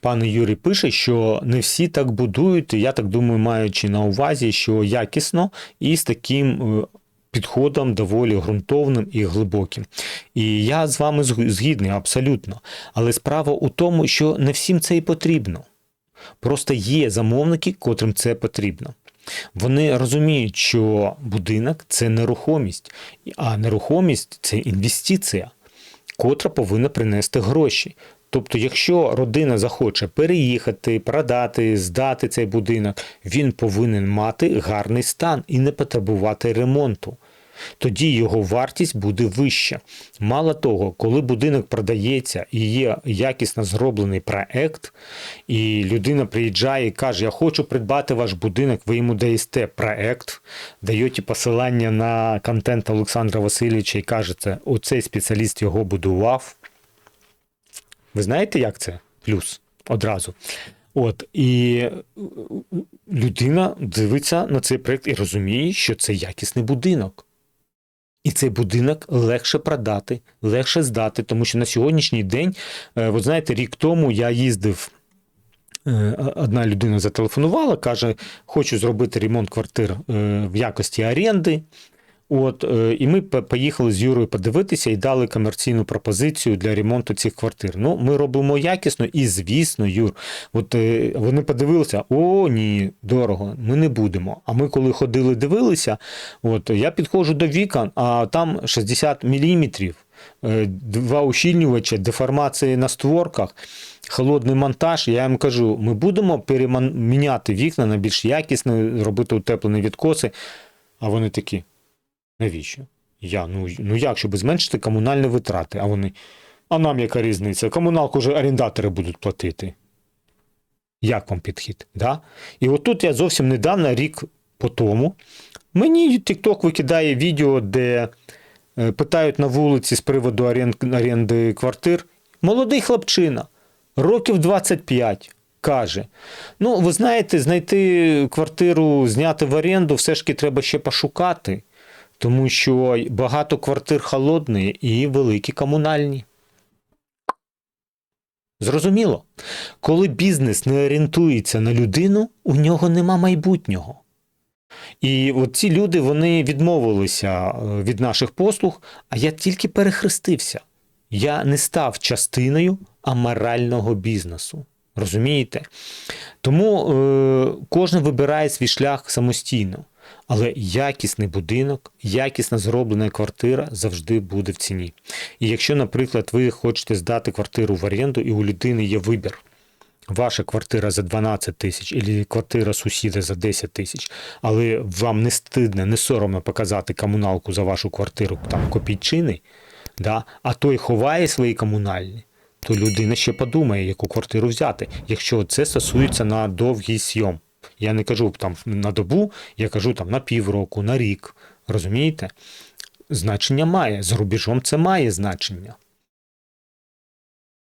Пане Юрій пише, що не всі так будують. Я так думаю, маючи на увазі, що якісно і з таким е, підходом доволі ґрунтовним і глибоким. І я з вами згідний абсолютно. Але справа у тому, що не всім це і потрібно. Просто є замовники, котрим це потрібно. Вони розуміють, що будинок це нерухомість, а нерухомість це інвестиція, котра повинна принести гроші. Тобто, якщо родина захоче переїхати, продати, здати цей будинок, він повинен мати гарний стан і не потребувати ремонту. Тоді його вартість буде вища. Мало того, коли будинок продається і є якісно зроблений проект, і людина приїжджає і каже: Я хочу придбати ваш будинок, ви йому даєте проект, даєте посилання на контент Олександра Васильовича і кажете, оцей спеціаліст його будував. Ви знаєте, як це? Плюс одразу. От, і е, людина дивиться на цей проект і розуміє, що це якісний будинок. І цей будинок легше продати, легше здати, тому що на сьогоднішній день, е, ви знаєте, рік тому я їздив. е, Одна людина зателефонувала, каже: хочу зробити ремонт квартир в якості оренди. От, е, і ми поїхали з Юрою подивитися і дали комерційну пропозицію для ремонту цих квартир. Ну, ми робимо якісно, і звісно, Юр, от е, вони подивилися: о, ні, дорого, ми не будемо. А ми, коли ходили, дивилися, от я підходжу до вікон, а там 60 міліметрів, е, два ущільнювача, деформації на створках. Холодний монтаж, я їм кажу, ми будемо переміняти вікна на більш якісне, робити утеплені відкоси. А вони такі, навіщо? Я, ну, ну як, щоб зменшити комунальні витрати? А вони. А нам яка різниця? Комуналку вже орендатори будуть платити. Як вам підхід? Да? І отут я зовсім недавно, рік по тому, мені TikTok викидає відео, де е, питають на вулиці з приводу орен- оренди квартир. Молодий хлопчина, років 25, каже: Ну, ви знаєте, знайти квартиру, зняти в оренду, все ж таки треба ще пошукати, тому що багато квартир холодні і великі комунальні. Зрозуміло, коли бізнес не орієнтується на людину, у нього нема майбутнього. І от ці люди вони відмовилися е, від наших послуг, а я тільки перехрестився. Я не став частиною аморального бізнесу. Розумієте? Тому е, кожен вибирає свій шлях самостійно. Але якісний будинок, якісно зроблена квартира завжди буде в ціні. І якщо, наприклад, ви хочете здати квартиру в оренду, і у людини є вибір. Ваша квартира за 12 тисяч, або квартира сусіда за 10 тисяч, але вам не стидно, не соромно показати комуналку за вашу квартиру там копійчини, да? а той ховає свої комунальні, то людина ще подумає, яку квартиру взяти, якщо це стосується на довгий сйом. Я не кажу там на добу, я кажу там на півроку, на рік. Розумієте? Значення має. За рубежом це має значення.